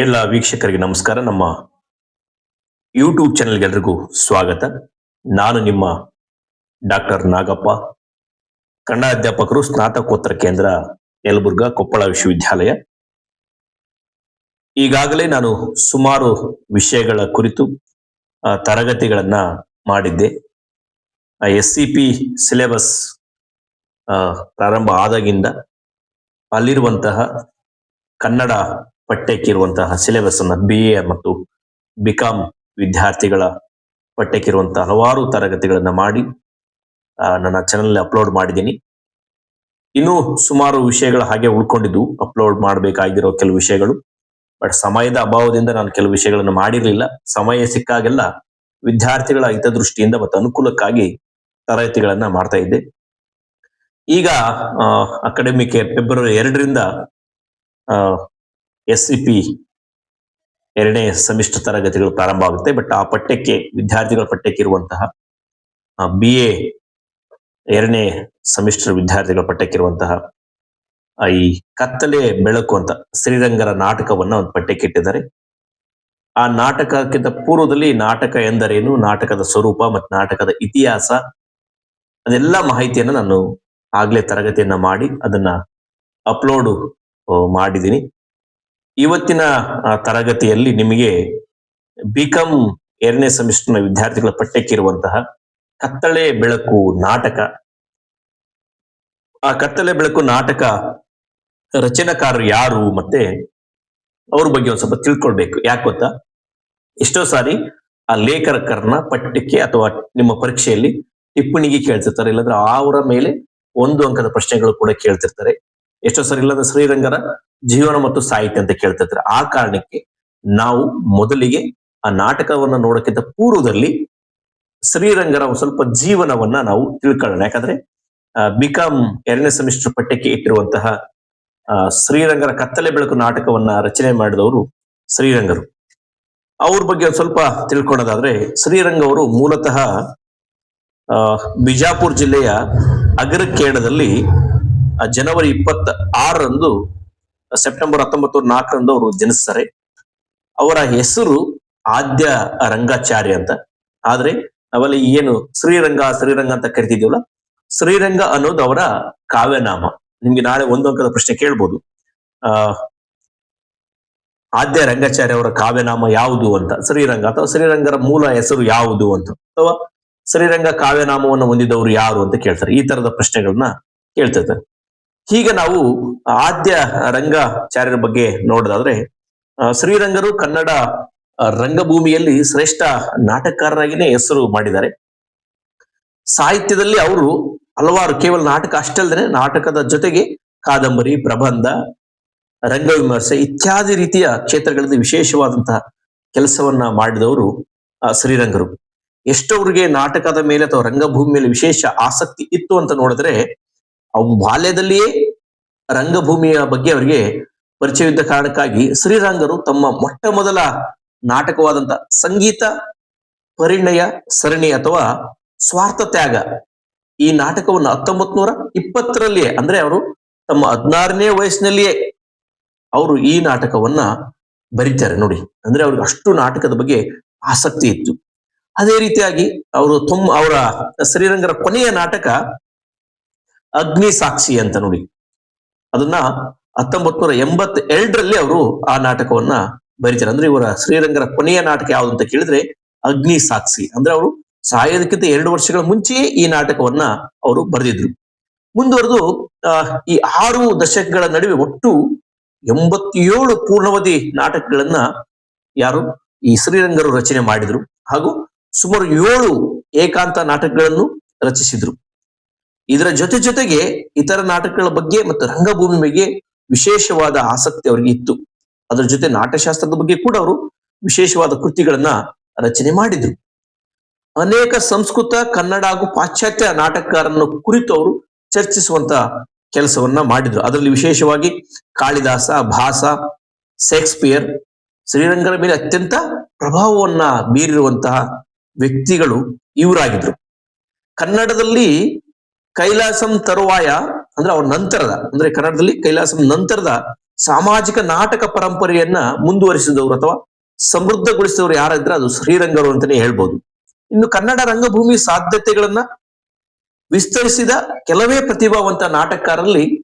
ಎಲ್ಲ ವೀಕ್ಷಕರಿಗೆ ನಮಸ್ಕಾರ. ನಮ್ಮ ಯೂಟ್ಯೂಬ್ ಚಾನೆಲ್ಗೆ ಎಲ್ರಿಗೂ ಸ್ವಾಗತ. ನಾನು ನಿಮ್ಮ ಡಾಕ್ಟರ್ ನಾಗಪ್ಪ. ಕನ್ನಡ ಅಧ್ಯಾಪಕರು ಸ್ನಾತಕೋತ್ತರ ಕೇಂದ್ರ ಯಲಬುರ್ಗ ಕೊಪ್ಪಳ ವಿಶ್ವವಿದ್ಯಾಲಯ. ಈಗಾಗಲೇ ನಾನು ಸುಮಾರು ವಿಷಯಗಳ ಕುರಿತು ತರಗತಿಗಳನ್ನ ಮಾಡಿದ್ದೆ. ಎಸ್ ಸಿ ಪಿ ಸಿಲೆಬಸ್ ಪ್ರಾರಂಭ ಆದಾಗಿಂದ ಅಲ್ಲಿರುವಂತಹ ಕನ್ನಡ ಪಠ್ಯಕ್ಕಿರುವಂತಹ ಸಿಲೆಬಸ್ ಅನ್ನ ಬಿ ಎ ಮತ್ತು ಬಿಕಾಂ ವಿದ್ಯಾರ್ಥಿಗಳ ಪಠ್ಯಕ್ಕಿರುವಂತಹ ಹಲವಾರು ತರಗತಿಗಳನ್ನ ಮಾಡಿ ನನ್ನ ಚಾನಲ್ ಅಪ್ಲೋಡ್ ಮಾಡಿದ್ದೀನಿ. ಇನ್ನೂ ಸುಮಾರು ವಿಷಯಗಳ ಹಾಗೆ ಉಳ್ಕೊಂಡಿದ್ದು ಅಪ್ಲೋಡ್ ಮಾಡಬೇಕಾಗಿರೋ ಕೆಲವು ವಿಷಯಗಳು. ಬಟ್ ಸಮಯದ ಅಭಾವದಿಂದ ನಾನು ಕೆಲವು ವಿಷಯಗಳನ್ನು ಮಾಡಿರಲಿಲ್ಲ. ಸಮಯ ಸಿಕ್ಕಾಗೆಲ್ಲ ವಿದ್ಯಾರ್ಥಿಗಳ ಹಿತದೃಷ್ಟಿಯಿಂದ ಮತ್ತು ಅನುಕೂಲಕ್ಕಾಗಿ ತರಗತಿಗಳನ್ನ ಮಾಡ್ತಾ ಇದ್ದೆ. ಈಗ ಅಕಾಡೆಮಿಕ್ ಫೆಬ್ರವರಿ ಎರಡರಿಂದ ಎಸ್ ಸಿ ಪಿ ಎರಡನೇ ಸೆಮಿಸ್ಟರ್ ತರಗತಿಗಳು ಪ್ರಾರಂಭ ಆಗುತ್ತೆ. ಬಟ್ ಆ ಪಠ್ಯಕ್ಕೆ, ವಿದ್ಯಾರ್ಥಿಗಳ ಪಠ್ಯಕ್ಕೆ ಇರುವಂತಹ ಬಿ ಎ ಎರಡನೇ ಸೆಮಿಸ್ಟರ್ ವಿದ್ಯಾರ್ಥಿಗಳ ಪಠ್ಯಕ್ಕಿರುವಂತಹ ಈ ಕತ್ತಲೆ ಬೆಳಕು ಅಂತ ಶ್ರೀರಂಗರ ನಾಟಕವನ್ನ ಒಂದು ಪಠ್ಯಕ್ಕೆ ಇಟ್ಟಿದ್ದಾರೆ. ಆ ನಾಟಕಕ್ಕಿಂತ ಪೂರ್ವದಲ್ಲಿ ನಾಟಕ ಎಂದರೇನು? ನಾಟಕದ ಸ್ವರೂಪ ಮತ್ತು ನಾಟಕದ ಇತಿಹಾಸ, ಅದೆಲ್ಲ ಮಾಹಿತಿಯನ್ನ ನಾನು ಆಗ್ಲೇ ತರಗತಿಯನ್ನ ಮಾಡಿ ಅದನ್ನ ಅಪ್ಲೋಡ್ ಮಾಡಿದ್ದೀನಿ ಇವತ್ತಿನ ತರಗತಿಯಲ್ಲಿ ನಿಮಗೆ ಬಿಕಮ್ ಎರಡನೇ ಸೆಮಿಸ್ಟರ್ನ ವಿದ್ಯಾರ್ಥಿಗಳ ಪಠ್ಯಕ್ಕಿರುವಂತಹ ಕತ್ತಳೆ ಬೆಳಕು ನಾಟಕ. ಆ ಕತ್ತಲೆ ಬೆಳಕು ನಾಟಕ ರಚನಾಕಾರರು ಯಾರು ಮತ್ತೆ ಅವ್ರ ಬಗ್ಗೆ ಒಂದ್ ಸ್ವಲ್ಪ ತಿಳ್ಕೊಳ್ಬೇಕು. ಯಾಕೆ ಗೊತ್ತಾ? ಎಷ್ಟೋ ಸಾರಿ ಆ ಲೇಖಕರನ್ನ ಪಠ್ಯಕ್ಕೆ ಅಥವಾ ನಿಮ್ಮ ಪರೀಕ್ಷೆಯಲ್ಲಿ ಟಿಪ್ಪಣಿಗೆ ಕೇಳ್ತಿರ್ತಾರೆ, ಇಲ್ಲಾಂದ್ರೆ ಅವರ ಮೇಲೆ ಒಂದು ಅಂಕದ ಪ್ರಶ್ನೆಗಳು ಕೂಡ ಕೇಳ್ತಿರ್ತಾರೆ. ಎಷ್ಟೋ ಸಾರಿ ಇಲ್ಲಾಂದ್ರೆ ಶ್ರೀರಂಗರ ಜೀವನ ಮತ್ತು ಸಾಹಿತ್ಯ ಅಂತ ಕೇಳ್ತಿರ್ತಾರೆ. ಆ ಕಾರಣಕ್ಕೆ ನಾವು ಮೊದಲಿಗೆ ಆ ನಾಟಕವನ್ನ ನೋಡಕ್ಕಿಂತ ಪೂರ್ವದಲ್ಲಿ ಶ್ರೀರಂಗರ ಸ್ವಲ್ಪ ಜೀವನವನ್ನ ನಾವು ತಿಳ್ಕೊಳ್ಳೋಣ. ಯಾಕಂದ್ರೆ ಬಿಕಾಂ ಎರಡನೇ ಸೆಮಿಸ್ಟರ್ ಪಠ್ಯಕ್ಕೆ ಇಟ್ಟಿರುವಂತಹ ಶ್ರೀರಂಗರ ಕತ್ತಲೆ ಬೆಳಕು ನಾಟಕವನ್ನ ರಚನೆ ಮಾಡಿದವರು ಶ್ರೀರಂಗರು. ಅವ್ರ ಬಗ್ಗೆ ಒಂದ್ ಸ್ವಲ್ಪ ತಿಳ್ಕೊಳ್ಳೋದಾದ್ರೆ, ಶ್ರೀರಂಗ ಅವರು ಮೂಲತಃ ಬಿಜಾಪುರ್ ಜಿಲ್ಲೆಯ ಅಗರಕೇಡದಲ್ಲಿ ಜನವರಿ ಇಪ್ಪತ್ತ ಆರರಂದು ಸೆಪ್ಟೆಂಬರ್ ಹತ್ತೊಂಬತ್ತು ನಾಲ್ಕರಂದು ಅವರು ಜನಿಸ್ತಾರೆ. ಅವರ ಹೆಸರು ಆದ್ಯ ರಂಗಾಚಾರ್ಯ ಅಂತ. ಆದ್ರೆ ನಾವಲ್ಲಿ ಏನು ಶ್ರೀರಂಗ ಶ್ರೀರಂಗ ಅಂತ ಕರಿತಿದ್ದೀವಲ್ಲ, ಶ್ರೀರಂಗ ಅನ್ನೋದು ಅವರ ಕಾವ್ಯನಾಮ. ನಿಮ್ಗೆ ನಾಳೆ ಒಂದು ಅಂಕದ ಪ್ರಶ್ನೆ ಕೇಳ್ಬೋದು. ಆ, ಆದ್ಯ ರಂಗಾಚಾರ್ಯ ಅವರ ಕಾವ್ಯನಾಮ ಯಾವುದು ಅಂತ, ಶ್ರೀರಂಗ ಅಥವಾ ಶ್ರೀರಂಗರ ಮೂಲ ಹೆಸರು ಯಾವುದು ಅಂತ, ಅಥವಾ ಶ್ರೀರಂಗ ಕಾವ್ಯನಾಮವನ್ನು ಹೊಂದಿದವರು ಯಾರು ಅಂತ ಕೇಳ್ತಾರೆ. ಈ ತರದ ಪ್ರಶ್ನೆಗಳನ್ನ ಕೇಳ್ತಿರ್ತಾರೆ ಹೀಗೆ ನಾವು ಆದ್ಯ ರಂಗಾಚಾರ್ಯರ ಬಗ್ಗೆ ನೋಡೋದಾದ್ರೆ ಶ್ರೀರಂಗರು ಕನ್ನಡ ರಂಗಭೂಮಿಯಲ್ಲಿ ಶ್ರೇಷ್ಠ ನಾಟಕಕಾರರಾಗಿನೇ ಹೆಸರು ಮಾಡಿದ್ದಾರೆ. ಸಾಹಿತ್ಯದಲ್ಲಿ ಅವರು ಹಲವಾರು, ಕೇವಲ ನಾಟಕ ಅಷ್ಟೇ ಅಲ್ಲದೆ ನಾಟಕದ ಜೊತೆಗೆ ಕಾದಂಬರಿ, ಪ್ರಬಂಧ ರಂಗವಿಮರ್ಶೆ ಇತ್ಯಾದಿ ರೀತಿಯ ಕ್ಷೇತ್ರಗಳಲ್ಲಿ ವಿಶೇಷವಾದಂತಹ ಕೆಲಸವನ್ನ ಮಾಡಿದವರು ಶ್ರೀರಂಗರು. ಎಷ್ಟವ್ರಿಗೆ ನಾಟಕದ ಮೇಲೆ ಅಥವಾ ರಂಗಭೂಮಿ ಮೇಲೆ ವಿಶೇಷ ಆಸಕ್ತಿ ಇತ್ತು ಅಂತ ನೋಡಿದ್ರೆ ಅವು ಬಾಲ್ಯದಲ್ಲಿಯೇ ರಂಗಭೂಮಿಯ ಬಗ್ಗೆ ಅವರಿಗೆ ಪರಿಚಯವಿದ್ದ ಕಾರಣಕ್ಕಾಗಿ ಶ್ರೀರಂಗರು ತಮ್ಮ ಮೊಟ್ಟ ಮೊದಲ ನಾಟಕವಾದಂತ ಸಂಗೀತ ಪರಿಣಯ, ಸರಣಿ ಅಥವಾ ಸ್ವಾರ್ಥ ತ್ಯಾಗ ಈ ನಾಟಕವನ್ನು ಹತ್ತೊಂಬತ್ ನೂರ ಇಪ್ಪತ್ತರಲ್ಲಿಯೇ, ಅಂದ್ರೆ ಅವರು ತಮ್ಮ ಹದಿನಾರನೇ ವಯಸ್ಸಿನಲ್ಲಿಯೇ ಅವರು ಈ ನಾಟಕವನ್ನ ಬರೀತಾರೆ ನೋಡಿ. ಅಂದ್ರೆ ಅವ್ರಿಗೆ ಅಷ್ಟು ನಾಟಕದ ಬಗ್ಗೆ ಆಸಕ್ತಿ ಇತ್ತು. ಅದೇ ರೀತಿಯಾಗಿ ಅವರು ತುಂಬ ಅವರ ಶ್ರೀರಂಗರ ಕೊನೆಯ ನಾಟಕ ಅಗ್ನಿ ಸಾಕ್ಷಿ ಅಂತ ನೋಡಿ. ಅದನ್ನ ಹತ್ತೊಂಬತ್ ನೂರ ಎಂಬತ್ ಎರಡರಲ್ಲಿ ಅವರು ಆ ನಾಟಕವನ್ನ ಬರೀತಾರೆ. ಅಂದ್ರೆ ಇವರ ಶ್ರೀರಂಗರ ಕೊನೆಯ ನಾಟಕ ಯಾವುದು ಅಂತ ಕೇಳಿದ್ರೆ ಅಗ್ನಿ ಸಾಕ್ಷಿ. ಅಂದ್ರೆ ಅವರು ಸಾಯೋದಕ್ಕಿಂತ ಎರಡು ವರ್ಷಗಳ ಮುಂಚೆಯೇ ಈ ನಾಟಕವನ್ನ ಅವರು ಬರೆದಿದ್ರು. ಮುಂದುವರೆದು ಈ ಆರು ದಶಕಗಳ ನಡುವೆ ಒಟ್ಟು ಎಂಬತ್ತೇಳು ಪೂರ್ಣವಧಿ ನಾಟಕಗಳನ್ನ ಯಾರು ಈ ಶ್ರೀರಂಗರು ರಚನೆ ಮಾಡಿದ್ರು. ಹಾಗೂ ಸುಮಾರು ಏಳು ಏಕಾಂತ ನಾಟಕಗಳನ್ನು ರಚಿಸಿದ್ರು. ಇದರ ಜೊತೆ ಜೊತೆಗೆ ಇತರ ನಾಟಕಗಳ ಬಗ್ಗೆ ಮತ್ತು ರಂಗಭೂಮಿ ವಿಶೇಷವಾದ ಆಸಕ್ತಿ ಅವರಿಗೆ ಇತ್ತು. ಅದರ ಜೊತೆ ನಾಟ್ಯಶಾಸ್ತ್ರದ ಬಗ್ಗೆ ಕೂಡ ಅವರು ವಿಶೇಷವಾದ ಕೃತಿಗಳನ್ನ ರಚನೆ ಮಾಡಿದ್ರು. ಅನೇಕ ಸಂಸ್ಕೃತ, ಕನ್ನಡ ಹಾಗೂ ಪಾಶ್ಚಾತ್ಯ ನಾಟಕಕಾರರನ್ನು ಕುರಿತು ಅವರು ಚರ್ಚಿಸುವಂತ ಕೆಲಸವನ್ನ ಮಾಡಿದ್ರು. ಅದರಲ್ಲಿ ವಿಶೇಷವಾಗಿ ಕಾಳಿದಾಸ, ಭಾಸ, ಶೇಕ್ಸ್ಪಿಯರ್, ಶ್ರೀರಂಗರ ಮೇಲೆ ಅತ್ಯಂತ ಪ್ರಭಾವವನ್ನ ಬೀರಿರುವಂತಹ ವ್ಯಕ್ತಿಗಳು ಇವರಾಗಿದ್ರು. ಕನ್ನಡದಲ್ಲಿ ಕೈಲಾಸಂ ತರುವಾಯ ಅಂದ್ರೆ ಅವ್ರ ನಂತರದ, ಅಂದ್ರೆ ಕನ್ನಡದಲ್ಲಿ ಕೈಲಾಸಂ ನಂತರದ ಸಾಮಾಜಿಕ ನಾಟಕ ಪರಂಪರೆಯನ್ನ ಮುಂದುವರಿಸಿದವರು ಅಥವಾ ಸಮೃದ್ಧಗೊಳಿಸಿದವರು ಯಾರಿದ್ರೆ ಅದು ಶ್ರೀರಂಗರು ಅಂತಾನೆ ಹೇಳ್ಬೋದು. ಇನ್ನು ಕನ್ನಡ ರಂಗಭೂಮಿ ಸಾಧ್ಯತೆಗಳನ್ನ ವಿಸ್ತರಿಸಿದ ಕೆಲವೇ ಪ್ರತಿಭಾವಂತ ನಾಟಕಕಾರರಲ್ಲಿ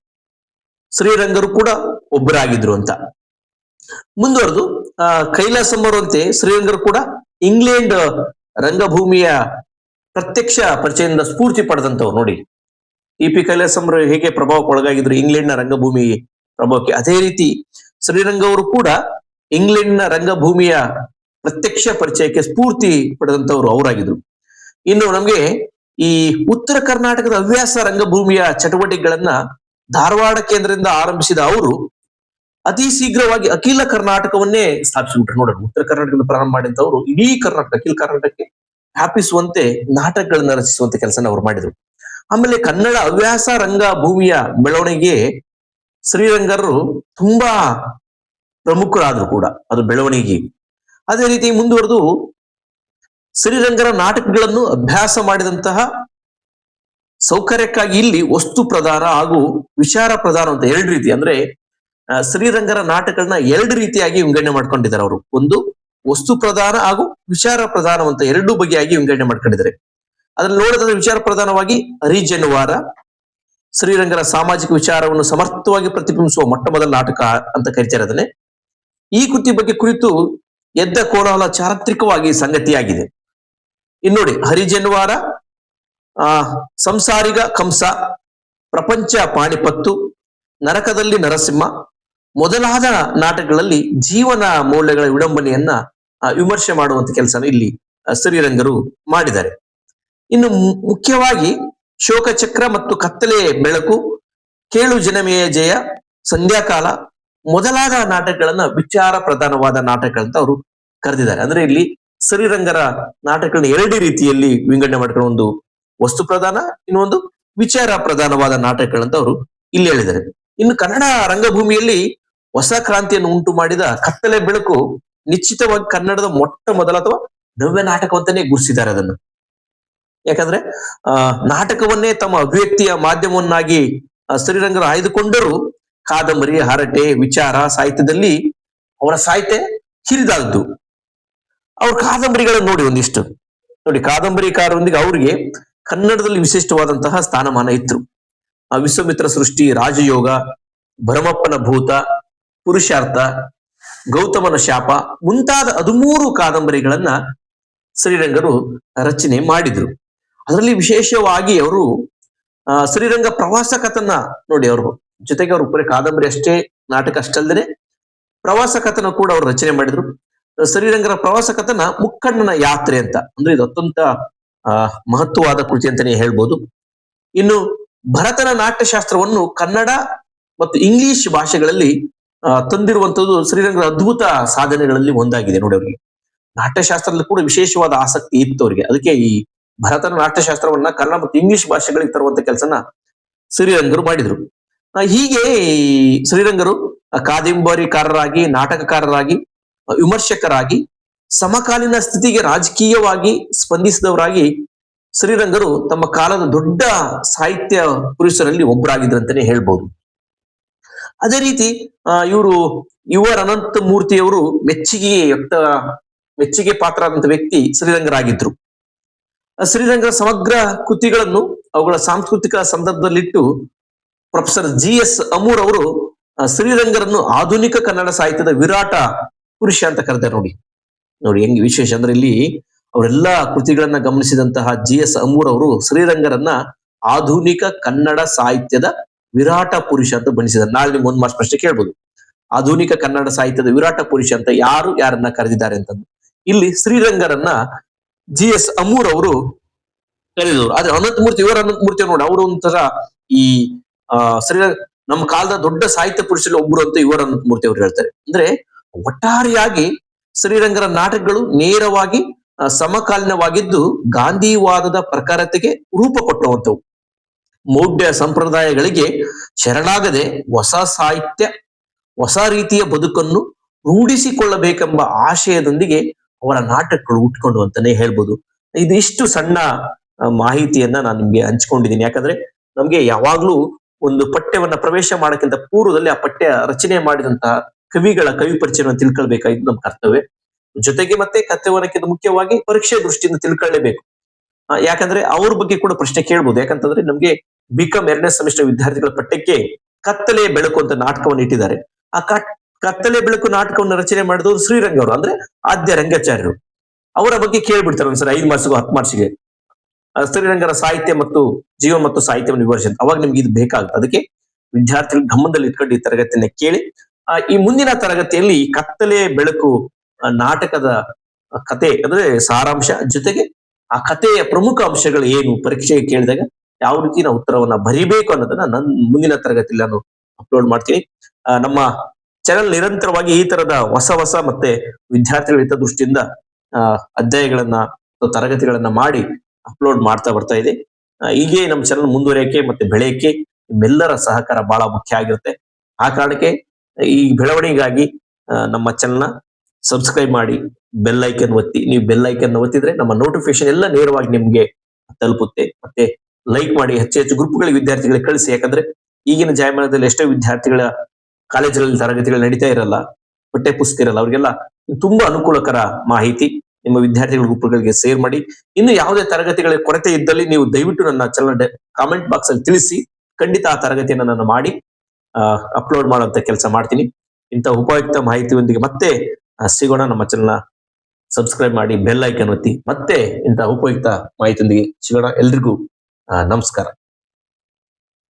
ಶ್ರೀರಂಗರು ಕೂಡ ಒಬ್ಬರಾಗಿದ್ರು ಅಂತ. ಮುಂದುವರೆದು, ಆ, ಕೈಲಾಸಮ್ಮರಂತೆ ಶ್ರೀರಂಗರು ಕೂಡ ಇಂಗ್ಲೆಂಡ್ ರಂಗಭೂಮಿಯ ಪ್ರತ್ಯಕ್ಷ ಪರಿಚಯದಿಂದ ಸ್ಫೂರ್ತಿ ಪಡೆದಂತವ್ರು ನೋಡಿ. ಟಿ ಪಿ ಕೈಲಾಸಂರು ಹೇಗೆ ಪ್ರಭಾವಕ್ಕೆ ಒಳಗಾಗಿದ್ರು? ಇಂಗ್ಲೆಂಡ್ನ ರಂಗಭೂಮಿ ಪ್ರಭಾವಕ್ಕೆ. ಅದೇ ರೀತಿ ಶ್ರೀರಂಗ ಅವರು ಕೂಡ ಇಂಗ್ಲೆಂಡ್ನ ರಂಗಭೂಮಿಯ ಪ್ರತ್ಯಕ್ಷ ಪರಿಚಯಕ್ಕೆ ಸ್ಫೂರ್ತಿ ಪಡೆದಂತವ್ರು ಅವರಾಗಿದ್ರು. ಇನ್ನು ನಮ್ಗೆ ಈ ಉತ್ತರ ಕರ್ನಾಟಕದ ಹವ್ಯಾಸ ರಂಗಭೂಮಿಯ ಚಟುವಟಿಕೆಗಳನ್ನ ಧಾರವಾಡ ಕೇಂದ್ರದಿಂದ ಆರಂಭಿಸಿದ ಅವರು ಅತಿ ಶೀಘ್ರವಾಗಿ ಅಖಿಲ ಕರ್ನಾಟಕವನ್ನೇ ಸ್ಥಾಪಿಸಿಬಿಟ್ರು. ನೋಡೋಣ, ಉತ್ತರ ಕರ್ನಾಟಕದಿಂದ ಪ್ರಾರಂಭ ಮಾಡಿದಂತವ್ರು ಇಡೀ ಕರ್ನಾಟಕ, ಅಖಿಲ ಕರ್ನಾಟಕಕ್ಕೆ ವ್ಯಾಪಿಸುವಂತೆ ನಾಟಕಗಳನ್ನ ರಚಿಸುವಂತ ಕೆಲಸನ ಅವ್ರು ಮಾಡಿದ್ರು. ಆಮೇಲೆ ಕನ್ನಡ ಹವ್ಯಾಸ ರಂಗ ಭೂಮಿಯ ಬೆಳವಣಿಗೆ ಶ್ರೀರಂಗರು ತುಂಬಾ ಪ್ರಮುಖರಾದ್ರು ಕೂಡ ಅದು ಬೆಳವಣಿಗೆ. ಅದೇ ರೀತಿ ಮುಂದುವರೆದು ಶ್ರೀರಂಗರ ನಾಟಕಗಳನ್ನು ಅಭ್ಯಾಸ ಮಾಡಿದಂತಹ ಸೌಕರ್ಯಕ್ಕಾಗಿ ಇಲ್ಲಿ ವಸ್ತು ಪ್ರಧಾನ ಹಾಗೂ ವಿಚಾರ ಪ್ರಧಾನ ಅಂತ ಎರಡು ರೀತಿ ಅಂದ್ರೆ ಶ್ರೀರಂಗರ ನಾಟಕಗಳನ್ನ ಎರಡು ರೀತಿಯಾಗಿ ವಿಂಗಡಣೆ ಮಾಡ್ಕೊಂಡಿದ್ದಾರೆ ಅವರು. ಒಂದು ವಸ್ತು ಪ್ರಧಾನ ಹಾಗೂ ವಿಚಾರ ಪ್ರಧಾನ ಅಂತ ಎರಡು ಬಗೆಯಾಗಿ ವಿಂಗಡಣೆ ಮಾಡ್ಕೊಂಡಿದ್ದಾರೆ. ಅದ್ರಲ್ಲಿ ನೋಡೋದಾದ್ರೆ ವಿಚಾರ ಪ್ರಧಾನವಾಗಿ ಹರಿಜನವಾರ ಶ್ರೀರಂಗರ ಸಾಮಾಜಿಕ ವಿಚಾರವನ್ನು ಸಮರ್ಥವಾಗಿ ಪ್ರತಿಬಿಂಬಿಸುವ ಮೊಟ್ಟ ಮೊದಲ ನಾಟಕ ಅಂತ ಕರಿತಾರೆ ಅದನ್ನೇ. ಈ ಕೃತಿ ಬಗ್ಗೆ ಕುರಿತು ಎದ್ದ ಕೋಲಾಹಲ ಚಾರಿತ್ರಿಕವಾಗಿ ಸಂಗತಿಯಾಗಿದೆ. ಇನ್ನು ನೋಡಿ ಹರಿಜನುವಾರ ಆ, ಸಂಸಾರಿಗ ಕಂಸ, ಪ್ರಪಂಚ ಪಾಣಿಪತ್ತು, ನರಕದಲ್ಲಿ ನರಸಿಂಹ, ಮೊದಲಾದ ನಾಟಕಗಳಲ್ಲಿ ಜೀವನ ಮೌಲ್ಯಗಳ ವಿಡಂಬನೆಯನ್ನ ವಿಮರ್ಶೆ ಮಾಡುವಂತ ಕೆಲಸನ ಇಲ್ಲಿ ಶ್ರೀರಂಗರು ಮಾಡಿದ್ದಾರೆ. ಇನ್ನು ಮುಖ್ಯವಾಗಿ ಶೋಕಚಕ್ರ ಮತ್ತು ಕತ್ತಲೆ ಬೆಳಕು, ಕೇಳು ಜನಮೆಯ ಜಯ, ಸಂಧ್ಯಾಕಾಲ ಮೊದಲಾದ ನಾಟಕಗಳನ್ನ ವಿಚಾರ ಪ್ರಧಾನವಾದ ನಾಟಕಗಳಂತ ಅವರು ಕರೆದಿದ್ದಾರೆ. ಅಂದ್ರೆ ಇಲ್ಲಿ ಸರಿರಂಗರ ನಾಟಕಗಳನ್ನ ಎರಡು ರೀತಿಯಲ್ಲಿ ವಿಂಗಡಣೆ ಮಾಡ್ಕೊಂಡು ಒಂದು ವಸ್ತು ಪ್ರಧಾನ, ಇನ್ನೊಂದು ವಿಚಾರ ಪ್ರಧಾನವಾದ ನಾಟಕಗಳಂತ ಅವರು ಇಲ್ಲಿ ಹೇಳಿದ್ದಾರೆ. ಇನ್ನು ಕನ್ನಡ ರಂಗಭೂಮಿಯಲ್ಲಿ ಹೊಸ ಕ್ರಾಂತಿಯನ್ನು ಉಂಟು ಮಾಡಿದ ಕತ್ತಲೆ ಬೆಳಕು ನಿಶ್ಚಿತವಾಗಿ ಕನ್ನಡದ ಮೊಟ್ಟ ಮೊದಲ ಅಥವಾ ನವ್ಯ ನಾಟಕವಂತಾನೆ ಗುರುಸಿದ್ದಾರೆ ಅದನ್ನು. ಯಾಕಂದ್ರೆ ನಾಟಕವನ್ನೇ ತಮ್ಮ ಅಭಿವ್ಯಕ್ತಿಯ ಮಾಧ್ಯಮವನ್ನಾಗಿ ಶ್ರೀರಂಗರು ಆಯ್ದುಕೊಂಡರು ಕಾದಂಬರಿ, ಹರಟೆ, ವಿಚಾರ, ಸಾಹಿತ್ಯದಲ್ಲಿ ಅವರ ಸಾಹಿತ್ಯ ಹಿರಿದಾದ್ದು ಅವ್ರ ಕಾದಂಬರಿಗಳನ್ನು ನೋಡಿ ಒಂದಿಷ್ಟು. ನೋಡಿ, ಕಾದಂಬರಿಕಾರರೊಂದಿಗೆ ಅವರಿಗೆ ಕನ್ನಡದಲ್ಲಿ ವಿಶಿಷ್ಟವಾದಂತಹ ಸ್ಥಾನಮಾನ ಇತ್ತು. ಆ, ವಿಶ್ವಮಿತ್ರ ಸೃಷ್ಟಿ, ರಾಜಯೋಗ, ಭರಮಪ್ಪನ ಭೂತ, ಪುರುಷಾರ್ಥ, ಗೌತಮನ ಶಾಪ ಮುಂತಾದ ಹದಿಮೂರು ಕಾದಂಬರಿಗಳನ್ನ ಶ್ರೀರಂಗರು ರಚನೆ ಮಾಡಿದ್ರು. ಅದರಲ್ಲಿ ವಿಶೇಷವಾಗಿ ಅವರು ಶ್ರೀರಂಗ ಪ್ರವಾಸ ಕಥನ ನೋಡಿ ಅವರು. ಜೊತೆಗೆ ಅವರು ಬರೀ ಕಾದಂಬರಿ ಅಷ್ಟೇ, ನಾಟಕ ಅಷ್ಟಲ್ದೇ ಪ್ರವಾಸ ಕಥನ ಕೂಡ ಅವರು ರಚನೆ ಮಾಡಿದ್ರು. ಶ್ರೀರಂಗರ ಪ್ರವಾಸ ಕಥನ ಮುಕ್ಕಣ್ಣನ ಯಾತ್ರೆ ಅಂತ. ಅಂದ್ರೆ ಇದು ಅತ್ಯಂತ ಮಹತ್ವವಾದ ಕೃತಿ ಅಂತಾನೆ ಹೇಳ್ಬೋದು. ಇನ್ನು ಭರತನ ನಾಟ್ಯಶಾಸ್ತ್ರವನ್ನು ಕನ್ನಡ ಮತ್ತು ಇಂಗ್ಲಿಷ್ ಭಾಷೆಗಳಲ್ಲಿ ತಂದಿರುವಂತದ್ದು ಶ್ರೀರಂಗರ ಅದ್ಭುತ ಸಾಧನೆಗಳಲ್ಲಿ ಒಂದಾಗಿದೆ ನೋಡಿ ಅವರಿಗೆ. ನಾಟ್ಯಶಾಸ್ತ್ರದಲ್ಲಿ ಕೂಡ ವಿಶೇಷವಾದ ಆಸಕ್ತಿ ಇತ್ತು ಅವರಿಗೆ. ಅದಕ್ಕೆ ಈ ಭರತನ ನಾಟ್ಯಶಾಸ್ತ್ರವನ್ನ ಕನ್ನಡ ಮತ್ತು ಇಂಗ್ಲಿಷ್ ಭಾಷೆಗಳಿಗೆ ತರುವಂತ ಕೆಲಸನ ಶ್ರೀರಂಗರು ಮಾಡಿದ್ರು. ಹೀಗೆ ಶ್ರೀರಂಗರು ಕಾದಿಂಬರಿಕಾರರಾಗಿ, ನಾಟಕಕಾರರಾಗಿ ವಿಮರ್ಶಕರಾಗಿ, ಸಮಕಾಲೀನ ಸ್ಥಿತಿಗೆ ರಾಜಕೀಯವಾಗಿ ಸ್ಪಂದಿಸಿದವರಾಗಿ ಶ್ರೀರಂಗರು ತಮ್ಮ ಕಾಲದ ದೊಡ್ಡ ಸಾಹಿತ್ಯ ಪುರುಷರಲ್ಲಿ ಒಬ್ಬರಾಗಿದ್ರಂತಾನೆ ಹೇಳ್ಬೋದು. ಅದೇ ರೀತಿ ಇವರು ಯುವರ್ ಅನಂತ ಮೂರ್ತಿಯವರು ಮೆಚ್ಚುಗೆ ವ್ಯಕ್ತ, ಮೆಚ್ಚುಗೆ ಆದಂತ ವ್ಯಕ್ತಿ ಶ್ರೀರಂಗರಾಗಿದ್ರು ಶ್ರೀರಂಗರ ಸಮಗ್ರ ಕೃತಿಗಳನ್ನು ಅವುಗಳ ಸಾಂಸ್ಕೃತಿಕ ಸಂದರ್ಭದಲ್ಲಿಟ್ಟು ಪ್ರೊಫೆಸರ್ ಜಿ ಎಸ್ ಅಮೂರ್ ಅವರು ಶ್ರೀರಂಗರನ್ನು ಆಧುನಿಕ ಕನ್ನಡ ಸಾಹಿತ್ಯದ ವಿರಾಟ ಪುರುಷ ಅಂತ ಕರೆದಾರೆ ನೋಡಿ. ನೋಡಿ ಹೆಂಗೆ ವಿಶೇಷ ಅಂದ್ರೆ ಇಲ್ಲಿ ಅವರೆಲ್ಲ ಕೃತಿಗಳನ್ನ ಗಮನಿಸಿದಂತಹ ಜಿ ಎಸ್ ಅಮೂರ್ ಅವರು ಶ್ರೀರಂಗರನ್ನ ಆಧುನಿಕ ಕನ್ನಡ ಸಾಹಿತ್ಯದ ವಿರಾಟ ಪುರುಷ ಅಂತ ಬಣ್ಣಿಸಿದ್ದಾರೆ. ನಾಳೆ ನಿಮ್ಗೆ ಒಂದ್ ಮಾರ್ಕ್ಸ್ ಪ್ರಶ್ನೆ ಕೇಳ್ಬೋದು. ಆಧುನಿಕ ಕನ್ನಡ ಸಾಹಿತ್ಯದ ವಿರಾಟ ಪುರುಷ ಅಂತ ಯಾರು ಯಾರನ್ನ ಕರೆದಿದ್ದಾರೆ ಅಂತಂದು. ಇಲ್ಲಿ ಶ್ರೀರಂಗರನ್ನ ಜಿ ಎಸ್ ಅಮೂರ್ ಅವರು ಕರೆದವರು ಆದ್ರೆ ಅನಂತಮೂರ್ತಿ ಇವರ ಅನಂತಮೂರ್ತಿ ನೋಡಿ, ಅವರು ಒಂಥರ ಈ, ಆ ಶ್ರೀರಂಗ ನಮ್ಮ ಕಾಲದ ದೊಡ್ಡ ಸಾಹಿತ್ಯ ಪುರುಷರಲ್ಲಿ ಒಬ್ಬರು ಅಂತ ಇವರ ಅನಂತಮೂರ್ತಿ ಅವರು ಹೇಳ್ತಾರೆ. ಅಂದ್ರೆ ಒಟ್ಟಾರೆಯಾಗಿ ಶ್ರೀರಂಗರ ನಾಟಕಗಳು ನೇರವಾಗಿ ಸಮಕಾಲೀನವಾಗಿದ್ದು ಗಾಂಧಿವಾದದ ಪ್ರಕಾರತೆಗೆ ರೂಪ ಕೊಟ್ಟುವಂಥವು. ಮೌಢ್ಯ ಸಂಪ್ರದಾಯಗಳಿಗೆ ಶರಣಾಗದೆ ಹೊಸ ಸಾಹಿತ್ಯ, ಹೊಸ ರೀತಿಯ ಬದುಕನ್ನು ರೂಢಿಸಿಕೊಳ್ಳಬೇಕೆಂಬ ಆಶಯದೊಂದಿಗೆ ಅವರ ನಾಟಕಗಳು ಉಟ್ಕೊಂಡು ಅಂತಾನೆ ಹೇಳ್ಬೋದು. ಇದಿಷ್ಟು ಸಣ್ಣ ಮಾಹಿತಿಯನ್ನ ನಾನು ನಿಮ್ಗೆ ಹಂಚ್ಕೊಂಡಿದ್ದೀನಿ ಯಾಕಂದ್ರೆ ನಮ್ಗೆ ಯಾವಾಗ್ಲೂ ಒಂದು ಪಠ್ಯವನ್ನ ಪ್ರವೇಶ ಮಾಡಕ್ಕಿಂತ ಪೂರ್ವದಲ್ಲಿ ಆ ಪಠ್ಯ ರಚನೆ ಮಾಡಿದಂತಹ ಕವಿಗಳ ಕವಿ ಪರಿಚಯವನ್ನು ತಿಳ್ಕೊಳ್ಬೇಕಾಗಿದ್ದು ನಮ್ಮ ಕರ್ತವ್ಯ. ಜೊತೆಗೆ ಮತ್ತೆ ಕರ್ತವ್ಯಕ್ಕಿಂತ ಮುಖ್ಯವಾಗಿ ಪರೀಕ್ಷೆ ದೃಷ್ಟಿಯಿಂದ ತಿಳ್ಕೊಳ್ಳೇಬೇಕು ಯಾಕಂದ್ರೆ ಅವ್ರ ಬಗ್ಗೆ ಕೂಡ ಪ್ರಶ್ನೆ ಕೇಳ್ಬೋದು. ಯಾಕಂತಂದ್ರೆ ನಮ್ಗೆ ಬಿಕಾಂ ಎರಡನೇ ಸೆಮಿಸ್ಟರ್ ವಿದ್ಯಾರ್ಥಿಗಳ ಪಠ್ಯಕ್ಕೆ ಕತ್ತಲೆ ಬೆಳಕು ಅಂತ ನಾಟಕವನ್ನು ಇಟ್ಟಿದ್ದಾರೆ. ಆ ಕಟ್ ಕತ್ತಲೆ ಬೆಳಕು ನಾಟಕವನ್ನು ರಚನೆ ಮಾಡಿದವರು ಶ್ರೀರಂಗ ಅವರು ಅಂದ್ರೆ ಆದ್ಯ ರಂಗಾಚಾರ್ಯರು. ಅವರ ಬಗ್ಗೆ ಕೇಳ್ಬಿಡ್ತಾರೆ ಒಂದ್ಸರಿ ಐದು ಮಾರ್ಕ್ಸ್ಗೂ ಹತ್ತು ಮಾರ್ಕ್ಸ್ಗೆ ಶ್ರೀರಂಗರ ಸಾಹಿತ್ಯ ಮತ್ತು ಜೀವ ಮತ್ತು ಸಾಹಿತ್ಯವನ್ನು ವಿವರಿಸಿದ ಅವಾಗ ನಿಮ್ಗೆ ಇದು ಬೇಕಾಗುತ್ತೆ. ಅದಕ್ಕೆ ವಿದ್ಯಾರ್ಥಿಗಳು ಗಮನದಲ್ಲಿ ಇಟ್ಕೊಂಡು ಈ ತರಗತಿಯನ್ನ ಕೇಳಿ ಈ ಮುಂದಿನ ತರಗತಿಯಲ್ಲಿ ಕತ್ತಲೆ ಬೆಳಕು ನಾಟಕದ ಕತೆ, ಅಂದ್ರೆ ಸಾರಾಂಶ ಜೊತೆಗೆ ಆ ಕಥೆಯ ಪ್ರಮುಖ ಅಂಶಗಳು ಏನು ಪರೀಕ್ಷೆಗೆ ಕೇಳಿದಾಗ ಯಾವ ರೀತಿ ನಾವು ಉತ್ತರವನ್ನ ಬರಿಬೇಕು ಅನ್ನೋದನ್ನ ನನ್ನ ಮುಂದಿನ ತರಗತಿಯಲ್ಲಿ ನಾನು ಅಪ್ಲೋಡ್ ಮಾಡ್ತೀನಿ. ನಮ್ಮ ಚಾನೆಲ್ ನಿರಂತರವಾಗಿ ಈ ತರದ ಹೊಸ ಹೊಸ ಮತ್ತೆ ವಿದ್ಯಾರ್ಥಿಗಳ ಹಿತದೃಷ್ಟಿಯಿಂದ ದೃಷ್ಟಿಯಿಂದ ಅಧ್ಯಾಯಗಳನ್ನ ತರಗತಿಗಳನ್ನ ಮಾಡಿ ಅಪ್ಲೋಡ್ ಮಾಡ್ತಾ ಬರ್ತಾ ಇದೆ. ಹೀಗೆ ನಮ್ಮ ಚಾನಲ್ ಮುಂದುವರಿಯಕ್ಕೆ ಮತ್ತೆ ಬೆಳೆಯಕ್ಕೆ ನಿಮ್ಮೆಲ್ಲರ ಸಹಕಾರ ಬಹಳ ಮುಖ್ಯ ಆಗಿರುತ್ತೆ. ಆ ಕಾರಣಕ್ಕೆ ಈ ಬೆಳವಣಿಗೆಗಾಗಿ ನಮ್ಮ ಚಾನಲ್ನ ಸಬ್ಸ್ಕ್ರೈಬ್ ಮಾಡಿ ಬೆಲ್ ಐಕನ್ ಒತ್ತಿ, ನೀವು ಬೆಲ್ ಐಕನ್ ಒತ್ತಿದ್ರೆ ನಮ್ಮ ನೋಟಿಫಿಕೇಶನ್ ಎಲ್ಲ ನೇರವಾಗಿ ನಿಮ್ಗೆ ತಲುಪುತ್ತೆ. ಮತ್ತೆ ಲೈಕ್ ಮಾಡಿ, ಹೆಚ್ಚು ಹೆಚ್ಚು ಗ್ರೂಪ್ಗಳಿಗೆ ವಿದ್ಯಾರ್ಥಿಗಳಿಗೆ ಕಳಿಸಿ. ಯಾಕಂದ್ರೆ ಈಗಿನ ಜಾಯಮಾನದಲ್ಲಿ ಎಷ್ಟೋ ವಿದ್ಯಾರ್ಥಿಗಳ ಕಾಲೇಜುಗಳಲ್ಲಿ ತರಗತಿಗಳು ನಡೀತಾ ಇರಲ್ಲ ಪಠ್ಯ ಪುಸ್ತಕ ಇರಲ್ಲ, ಅವರಿಗೆಲ್ಲ ತುಂಬಾ ಅನುಕೂಲಕರ ಮಾಹಿತಿ ನಿಮ್ಮ ವಿದ್ಯಾರ್ಥಿಗಳ ಗುಂಪುಗಳಿಗೆ ಸೇರ್ ಮಾಡಿ. ಇನ್ನು ಯಾವುದೇ ತರಗತಿಗಳ ಕೊರತೆ ಇದ್ದಲ್ಲಿ ನೀವು ದಯವಿಟ್ಟು ನನ್ನ ಚಲನ ಕಾಮೆಂಟ್ ಬಾಕ್ಸ್ ಅಲ್ಲಿ ತಿಳಿಸಿ, ಖಂಡಿತ ಆ ತರಗತಿಯನ್ನು ನಾನು ಮಾಡಿ ಅಪ್ಲೋಡ್ ಮಾಡುವಂತ ಕೆಲಸ ಮಾಡ್ತೀನಿ. ಇಂಥ ಉಪಯುಕ್ತ ಮಾಹಿತಿಯೊಂದಿಗೆ ಮತ್ತೆ ಸಿಗೋಣ ನಮ್ಮ ಚಲನ ಸಬ್ಸ್ಕ್ರೈಬ್ ಮಾಡಿ ಬೆಲ್ ಐಕನ್ ಒತ್ತಿ, ಮತ್ತೆ ಇಂಥ ಉಪಯುಕ್ತ ಮಾಹಿತಿಯೊಂದಿಗೆ ಸಿಗೋಣ ಎಲ್ರಿಗೂ ನಮಸ್ಕಾರ.